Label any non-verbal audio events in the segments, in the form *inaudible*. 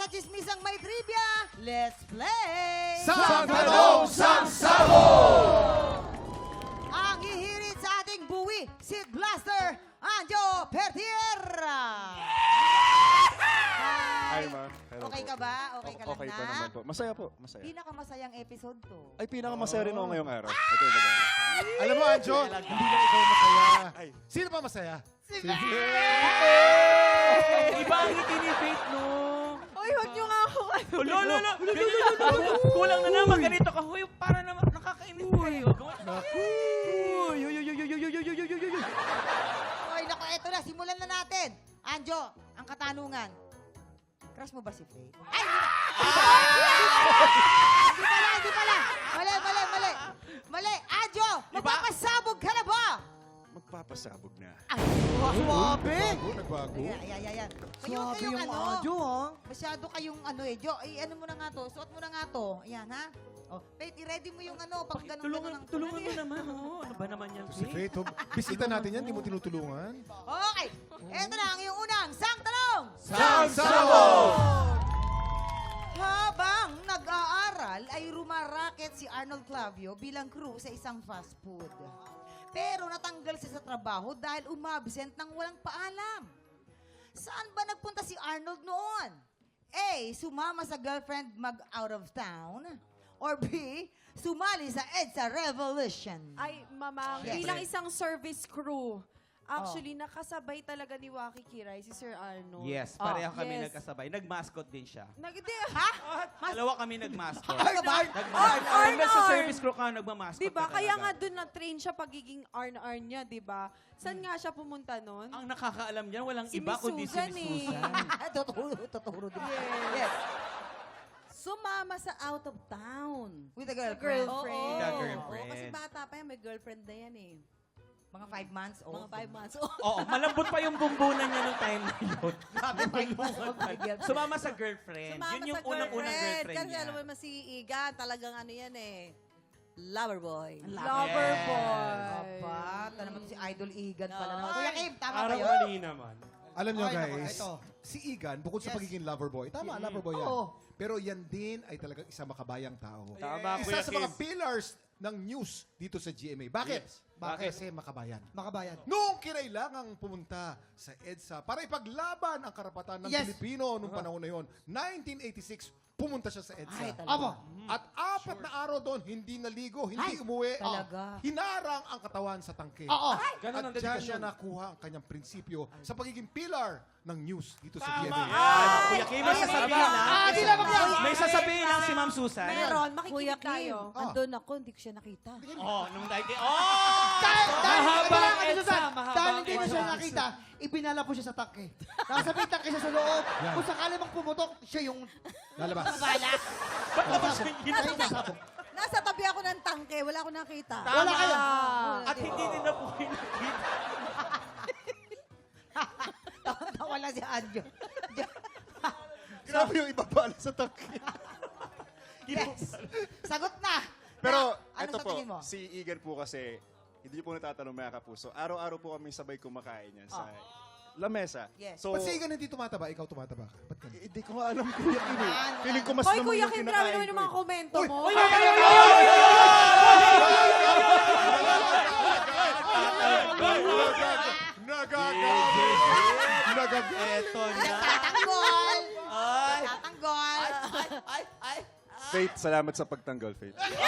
sa chismisang may trivia. Let's play! Sang Tanong, Sang Sabo! Ang hihirit sa ating buwi, Sid Blaster, Anjo Pertier! Hi, ma'am. Hello Okay po. ka ba? Okay ka lang Okay na? pa naman po. Masaya po, masaya. Pinakamasayang episode to. Ay, pinakamasaya rin ako ngayong araw. Ito yung. Alam mo, Anjo, hindi lang ikaw masaya. Ay. Sino pa masaya? Si Iba ang ngiti ni Faith, no? Huwag niyo nga ako ano. Oh, lolo, lolo. Kulang na naman. Ganito ka. Huy, para naman nakakainis kayo. Uy, uy, uy, uy, uy, uy, uy, uy, uy, uy, uy. Oy, naku, eto na. Simulan na natin. Anjo, ang katanungan. Crush mo ba si Faith? Ay! Hindi pala, hindi Magpapasabog na. Ay, Swabe! Nagbago? Ayan, ayan, ayan. Kayo, Swabe kayong yung ano, Anjo, ha? Masyado kayong ano eh. Jo, ay, ano mo na nga to. Suot mo na nga to. Ayan, ha? Oh, Faith, i-ready mo yung ano. Pag ganun, Tulungan, ganun ang- tulungan mo naman, oh. Ano ba naman yan, Si Faith? Faith, oh, bisita natin yan, di mo tinutulungan. Okay. Eto na ang iyong unang sang tanong. Sang Sabo! Habang nag-aaral ay rumaraket si Arnold Clavio bilang crew sa isang fast food. Pero natanggal siya sa trabaho dahil umabsent ng walang paalam. Saan ba nagpunta si Arnold noon? A. Sumama sa girlfriend mag-out of town. Or B. Sumali sa EDSA Revolution. Ay, mamang, Yes. bilang isang service crew, actually, nakasabay talaga ni Waki Kiray, si Sir Arnold. Yes, Ah, pareho kami yes. nagkasabay. Nag-mascot din siya. Nag di? Dalawa kami nag-mascot. Ba? Nag-mascot. Arn, Kung nasa Arn. service crew ka, nagmamascot di ba? ka Kaya talaga. nga doon na-train siya pagiging Arn-Arn niya, di ba? Saan nga siya pumunta noon? Ang nakakaalam niyan, walang Si iba Miss kundi si Susan Miss eh. *laughs* Susan. Tuturo din. Yes. Yes. Sumama sa out of town. With a girlfriend. Girlfriend. With a girlfriend. Oo, kasi bata pa yan, may girlfriend na yan eh. Mga five months old. Mga five months. *laughs* Oo, malambot pa yung bumbunan niya nung time na yun. *laughs* Grabe, five months old. girlfriend. Sumama sa girlfriend. Sumama Yun yung unang-unang girlfriend Kasi niya. alam mo naman si Igan, talagang ano yan eh. Lover boy. Lover Yes. boy. Aba, ito naman si Idol Igan pala. Naman. Kuya Kim, tama ba Parang yun? mali naman. Alam nyo Ay, guys, ito. si Igan, bukod sa pagiging lover boy, tama, lover boy yan. Oo. Pero yan din ay talagang isang makabayang tao. Tama, Isa Kuya sa mga pillars ng news dito sa GMA. Bakit? Yes. Bakit? Kasi makabayan. Makabayan. Noong kinailangang pumunta sa EDSA para ipaglaban ang karapatan ng Yes. Pilipino noong panahon na yon, 1986, pumunta siya sa EDSA. Ay, talaga. Aba, At apat na araw doon, hindi naligo, hindi Ay, umuwi. talaga. Hinarang ang katawan sa tangke. oo. Ganun ang At dyan niya dedikasyon. nakuha ang kanyang prinsipyo sa pagiging pillar ng news dito sa Tama. GMA. Ah, Kuya Kim, may sasabihin. Ah, di lang mag May sasabihin lang si Ma'am Susan. Meron, Kuya makikinig Kim, tayo. Ah. andun ako, hindi ko siya nakita. Oh, nung dahil... *laughs* Oh! Dahil, dahil, Mahaba ito lang, ang ano, Susan, dahil hindi mo siya nakita, ibinala po siya sa tangke. Nasa may tangke siya sa loob. Yan. Kung sakali mang pumutok, siya yung Lalabas. Ba't naman siya. Nasa tabi ako ng tangke, wala akong nakita. Wala kayo. At hindi din na po kayo nakita. *laughs* Tawa lang si Anjo. *laughs* Grabe yung ibabala sa tangke. yes. Sagot na. Pero, Na, ano ito sa po, tingin mo? si Igan po kasi, hindi po natatanong mga kapuso. Araw-araw po kami sabay kumakain yan sa lamesa. Yes. So, Ba't si Igan hindi tumataba? Ikaw tumataba ka. Ba't ganun? eh, hindi ko nga alam, Kuya Kim eh. Yan, Feeling ko mas Hoy, naman Kuya yung Kim, grabe kinakain naman ko yung mga eh. komento mo. Eto na. Tatanggol. Ay! Tatanggol. Ay! Ay! Faith, salamat sa pagtanggol, Faith. Ano?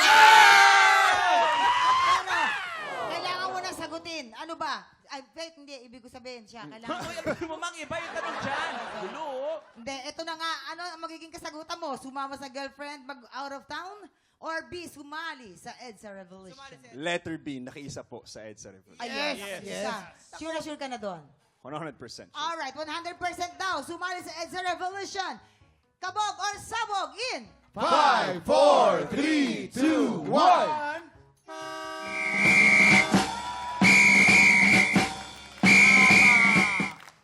Kailangan mo na sagutin. Ano ba? Ay, Faith, hindi. Ibig ko sabihin siya. Kailangan *laughs* Uy, ang mo mang iba yung tanong dyan. Gulo. oh. Hindi, ito na nga. Ano ang magiging kasagutan mo? Sumama sa girlfriend mag out of town? Or B, sumali sa EDSA Revolution? Letter B, nakiisa po sa EDSA Revolution. Ay, yes. Yes. Sure na sure ka na doon. 100%. Alright, 100% daw. Sumali sa EDSA Revolution. Kabog or sabog in 5, 4, 3, 2, 1!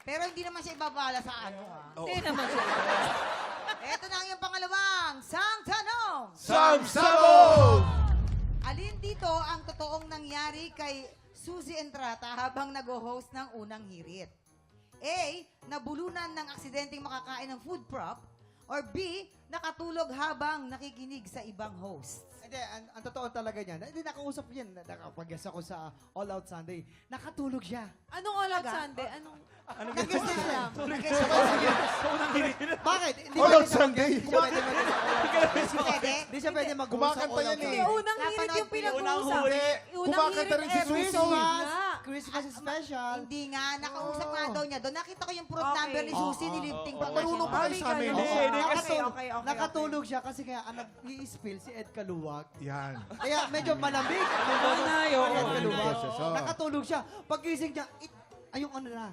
Pero hindi naman siya ibabala sa ano ha. Hindi naman siya. *laughs* Ito na ang iyong pangalawang sang tanong. Sang Sabog! Alin dito ang totoong nangyari kay Suzy Entrata habang nag-host ng unang hirit? A. Nabulunan ng aksidenteng makakain ng food prop. Or B, nakatulog habang nakikinig sa ibang host. Hindi, ang, ang totoo talaga niyan. Hindi, nakausap yan. Nakapag-guess ako sa All Out Sunday. Nakatulog siya. Anong all out Sunday? Anong... Ano Nag-guess din siya. Nag-guess. Bakit? Hindi All ba Out Sunday. mag-guess? Hindi siya pwede mag- Pwede? Hindi siya pwede mag Kumakanta yan Hindi, eh. unang hirit yung ko yun. pinag-uusap. Unang Kumakanta hirit rin si ever. Susie. Christmas. Nga. Christmas special. Hindi nga, nakausap nga Oo. daw niya doon. Nakita ko yung fruit Okay. number ni Susie, nilifting pa nga Marunong siya. pa kayo sa amin. Hindi, Oo. hindi, kasi- Nakatulog- okay, okay, Nakatulog siya kasi kaya ang nag-i-spill si Ed Kaluwag. Yan. Kaya medyo malamig. Nanay, oo. Ed Kaluwag. Yes, yes, oo. Nakatulog siya. Pagising niya, it, ayong ano na,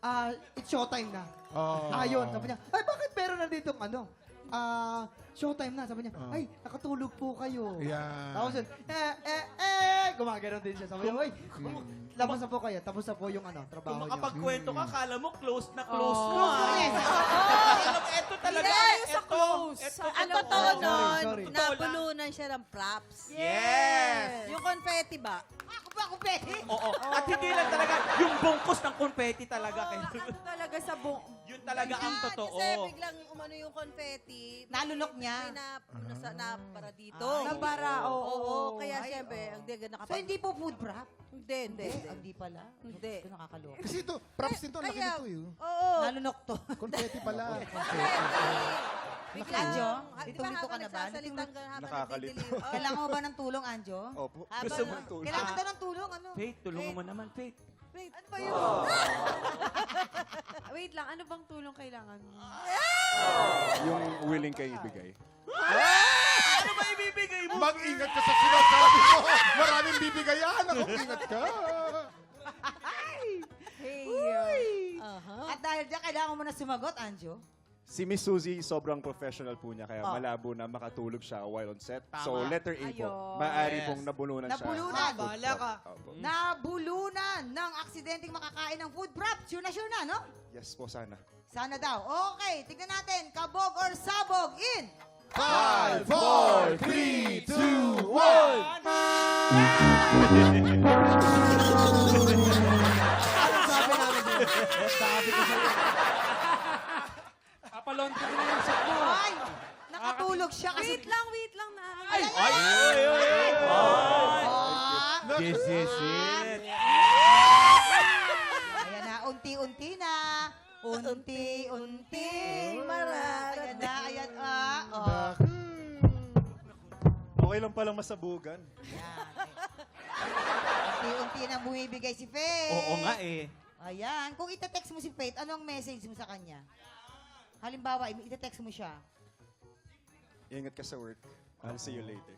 ah, it's showtime na. Oh. Ayun, sabi niya, ay bakit meron na dito ano? Ah, showtime na. Sabi niya, Oh. ay, nakatulog po kayo. Yan. Tapos yun, eh, eh, eh, gumagano'n din siya. Sabi ay, labas na po kayo. Tapos na po yung ano, Kung trabaho niya. makapagkwento ka, kala mo close na close Oo. mo. ah. Yes. Alam eto talaga. Hindi, yung sa eto, close. eto, Sa- Ang Ano totoo nun, Sorry, sorry. nabulunan siya ng props. Yes. Yung confetti ba? Ako ba, ako pwede? Oo. At hindi lang talaga, yung bungkos ng confetti talaga. Oo, kayo. ano talaga sa buong... Yun talaga ang Ah, totoo. Kasi biglang umano yung confetti. Nalunok niya. May na, nasa, na para dito. Ay. Nabara, oo. Kaya Ay, siyempre, oo. ang diga So, nakapag... hindi po food prop? Hindi, hindi. Hindi, hindi pala. Hindi. Ito nakakaloka. Kasi ito, props din to. Laki Kaya- nito yun. Oo. Nalunok to. Confetti pala. *laughs* Biglang, Anjo, ah, di dito ba dito ka habang na ba? nagsasalitang ka, habang Nakakalito. oh, Kailangan mo ba ng tulong, Anjo? Opo. Gusto mo ng tulong? Kailangan daw ng tulong, ano? Faith, tulungan mo naman, Faith. wait, Ano ba yun? *laughs* Wait lang, ano bang tulong kailangan mo? Yung willing kayo ibigay. Ano ba ibibigay mo? Mag-ingat ka sa sinasabi mo. Maraming bibigayan. Ako, ingat ka. Hey. Aha. At dahil dyan, kailangan mo na sumagot, Anjo. Si Miss Suzy, sobrang professional po niya, kaya Oh. malabo na makatulog siya while on set. Tama. So, letter A po. Ayun. Maaari Yes. pong nabulunan siya. Nabulunan. ng food Bahala ka. prop. Opo. Nabulunan ng aksidenteng makakain ng food prop. Sure na sure na, no? Yes po, sana. Sana daw. Okay, tignan natin. Kabog or sabog in. Five, four, three, two, one. *laughs* Sabi namin din. Sabi ko sa Papalon ko na yung mo. Ay, nakatulog siya kasi... Wait lang, wait lang na. Ay, ay, Ay, ay, ay, ay. This is it. Ayan na, unti-unti na. Unti-unti. Marami. Ayan na, ayan. Ah, oh. Okay lang palang masabugan. Ayan. Unti-unti na bumibigay si Faith. Oo nga eh. Ayan. Kung ite-text mo si Faith, anong message mo sa kanya? Halimbawa, ite-text mo siya. Ingat ka sa work. I'll see you later.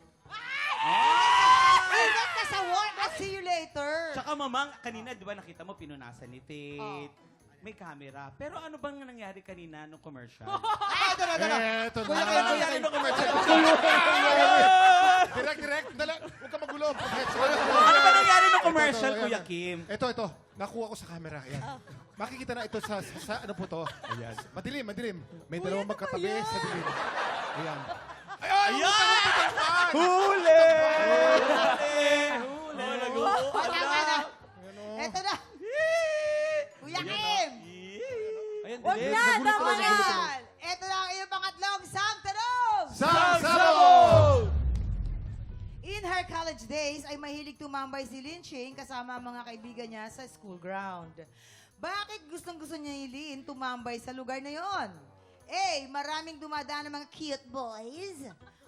Ingat ka sa work. I'll see you later. Tsaka mamang, kanina, di ba nakita mo, pinunasan ni Faith. May camera. Pero ano bang nangyari kanina nung commercial? Ito na, ito na. Kuya na. Ken, Kuya Ken. Direct, direct. Dala. Huwag ka magulo. Ano ba nangyari nung commercial, Ito, ito, Kuya ayan. Kim? Ito, ito. Nakuha ko sa camera. Ayan. Makikita na ito sa, sa ano po to. Ayan. Madilim, madilim. May dalawang magkatabi sa dilim. Ayan. Ayan! Ayan! Huli! Huli! Huli! Ay, tama na. Eto na. Kuya Ayun, Wag dilim. na, tama na. Eto na ang iyong pangatlong sang tanong. Sabsabo! In her college days, ay mahilig tumambay si Lin Ching kasama ang mga kaibigan niya sa school ground. Bakit gustong gusto niya ni Lin tumambay sa lugar na yon? A. Maraming dumadaan ng mga cute boys.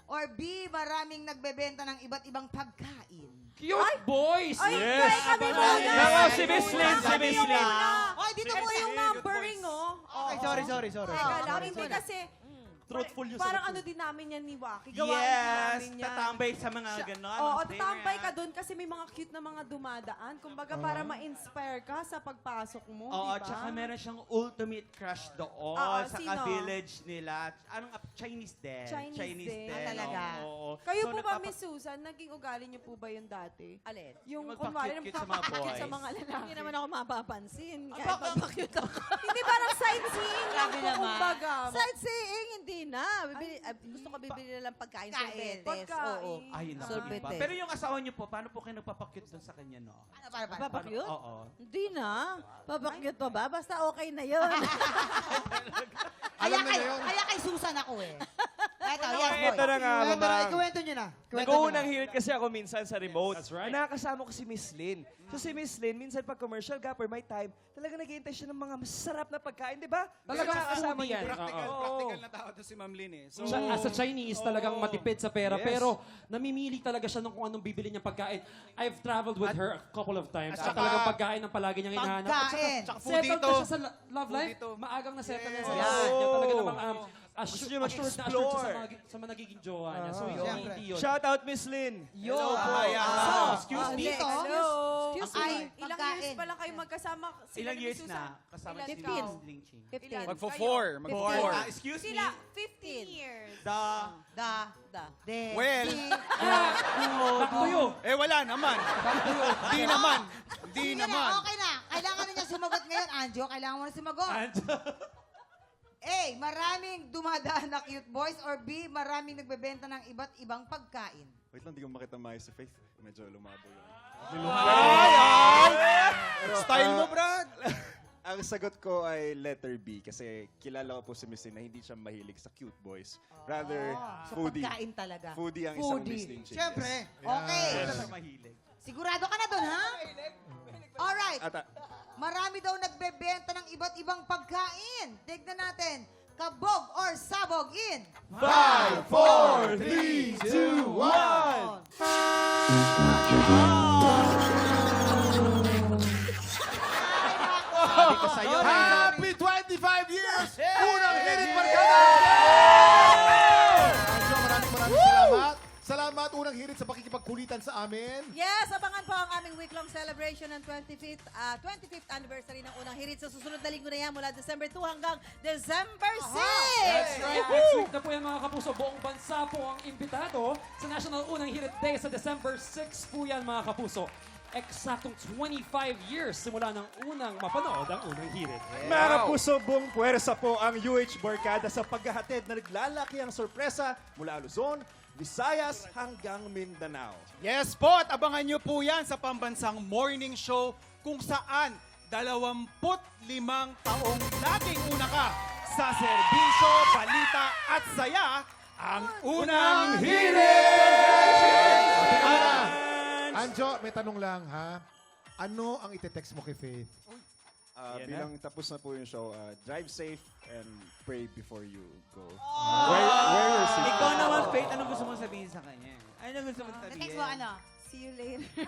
Or B. Maraming nagbebenta ng iba't ibang pagkain. Cute boys! Ay, Yes. try kami muna. Nako, si Miss Lynn, si Miss Lynn. Oy, dito mo Ito yung numbering, oh. Okay, sorry, sorry, sorry. Teka lang, hindi kasi... Truthful yung Parang ano din namin yan ni Waki. Gawain din Yes! namin yan. Tatambay sa mga gano'n. Oo, Dinner. tatambay ka doon kasi may mga cute na mga dumadaan. Kumbaga, para ma-inspire ka sa pagpasok mo, Oo, di ba? tsaka meron siyang ultimate crush doon Oo, sa sino? ka-village nila. Anong ap- Chinese din? Chinese din. Ah, talaga? Oo. Kayo So, po ba, nagpapa- Miss Susan, naging ugali niyo po ba yun dati? Alin? Yung Yung kunwari, magpa-cute-cute sa mga magpapakit boys. sa mga lalaki. Hindi naman ako mapapansin. Ah, Kahit baka- mapakute ako. Hindi, parang sightseeing lang Grabe po, naman. kumbaga. Sightseeing, hindi na. Bibili, ah, gusto ko bibili na lang pagkain, Kain. sorbetes. Pagkain. Oo. Ayun na Sorbetes. iba. Pero yung asawa niyo po, paano po kayo nagpapakyut doon sa kanya, no? Ano, para, para, para. Papakyut? Oo. Hindi na. Papakyut pa ba? Basta okay na yun. *laughs* Kaya Alam na kay, na yun. kaya kay Susan ako eh. Eto, yes, ito boy. na nga, na, mamang. ikuwento nyo na. Kwento nyo Nag-uunang na. hirit kasi ako minsan sa remote. That's right. Nakakasama ko si Miss Lynn. So si Miss Lynn, minsan pag commercial gap or my time, talaga nag-iintay siya ng mga masarap na pagkain, di ba? Talagang nakakasama yan. niya. Practical, Oo. practical na tao to si Ma'am Lynn eh. So, Siya, as a Chinese, talagang matipid sa pera. Yes. Pero namimili talaga siya ng kung anong bibili niyang pagkain. I've traveled with her a couple of times. At At, saka- talagang pagkain ang palagi niyang hinahanap. At saka, Pagkain. Tsaka settled foodie na siya sa lo- love life. Maagang na settle na sa love life niya. Talaga namang um, Gusto niya assured na assured siya sa mga, sa mga nagiging jowa niya. So, Ah. yun, Siyempre. hindi yun. Shout out Miss Lynn. Yo. So, excuse ah, me. dito, Hello. Excuse Ay, me. ilang Pagkain. years pa lang kayo magkasama? Sila Ilang ni years Susan? na kasama Ilan si ikaw? Miss Lingching? 15. Magfo-four. Magfo-four. Ah, excuse me. Sila, 15 years. Da. Da, Da. de, Well. *laughs* Back to you. Eh, wala naman. Di naman. Di Sige na, okay na. Kailangan na niya sumagot ngayon, Anjo. Kailangan mo na sumagot. A. Maraming dumadaan na cute boys or B. Maraming nagbebenta ng iba't ibang pagkain. Wait lang, di ko makita maayos si Faith. Medyo lumabo yun. Style mo, Brad. *laughs* Ang sagot ko ay letter B kasi kilala ko po si Miss Lynn na hindi siya mahilig sa cute boys. Rather, Ah, so foodie. pagkain talaga. Foodie ang isang Foodie. Miss Lynn chick. Siyempre. Okay. Mahilig. Sigurado ka na doon, ha? Alright. At, ah, Marami daw nagbebenta ng iba't ibang pagkain. Tignan natin. Kabog or sabog in. Five, four, three, two, one. sabi ko sa'yo eh. Happy 25 years! Unang hirit barkada! Unang hirit sa pakikipagkulitan sa amin. Yes, abangan po ang aming week-long celebration ng 25th, ah, 25th anniversary ng unang hirit sa susunod na linggo na yan mula December 2 hanggang December 6. That's right. Next week na po yan mga kapuso. Buong bansa po ang imbitado sa National Unang Hirit Day sa December 6 po yan mga kapuso. Eksaktong 25 years simula ng unang mapanood ang unang hirit. Mga puso, buong puwersa po ang UH Barkada sa paghahatid na naglalaki ang sorpresa mula Luzon, Visayas hanggang Mindanao. Yes po, at abangan nyo po yan sa pambansang morning show kung saan 25 taong laging una ka sa serbisyo, balita at saya ang unang Anjo, may tanong lang ha. Ano ang ite-text mo kay Faith? Ah, Yan bilang tapos na po yung show, ah, drive safe and pray before you go. Oh! Wear, wear your seatbelt. Ikaw naman, Faith, anong gusto mong sabihin sa kanya? Ano gusto mong sabihin? Text mo ano? See you later. *laughs*